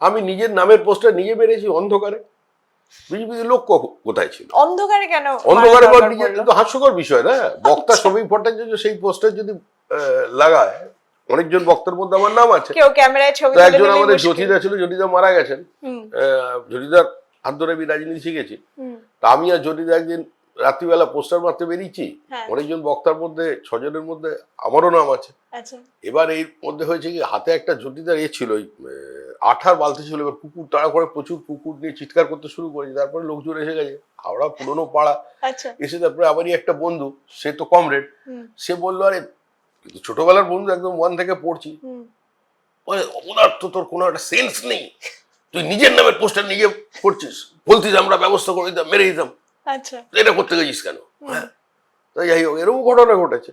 আমি নিজের নামের পোস্টার নিজে মেরেছি অন্ধকারে। বিজেপির লোক কোথায় ছিল? অন্ধকারে কেন অন্ধকারে বা নিজের কিন্তু হাস্যকর বিষয় না? বক্তা আচ্ছা। শ্রমিক ভট্টাচার্য সেই পোস্টার যদি লাগায় অনেকজন বক্তার মধ্যে আমার নাম আছে। কেউ ক্যামেরায় ছবি তো একজন আমাদের জ্যোতিদা ছিল জ্যোতিদা মারা গেছেন। জ্যোতিদার হাত ধরে আমি রাজনীতি শিখেছি। তা আমি আর জ্যোতিদা একদিন রাত্রিবেলা পোস্টার মারতে বেরিয়েছি। হ্যাঁ। অনেকজন বক্তার মধ্যে ছজনের মধ্যে আমারও নাম আছে। আচ্ছা। এবার এর মধ্যে হয়েছে কি হাতে একটা জ্যোতিদার এ ছিল ওই, আঠার বালতি ছিল এবার কুকুর তাড়া করে প্রচুর কুকুর নিয়ে চিৎকার করতে শুরু করেছে। তারপরে লোকজন এসে গেছে হাওড়া পুরোনো পাড়া। আচ্ছা। এসে তারপরে আমারই একটা বন্ধু সে তো কমরেড হুম, সে বলল আরে ছোটবেলার বন্ধু একদম ওয়ান থেকে পড়ছি বলে তোর কোনো একটা সেন্স নেই। তুই নিজের নামের পোস্টার নিজে করছিস। বলতিস আমরা ব্যবস্থা করে দিতাম মেরে দিতাম। আচ্ছা। এটা করতে গেছিস কেন? হ্যাঁ। তো যাই হোক এরকম ঘটনা ঘটেছে।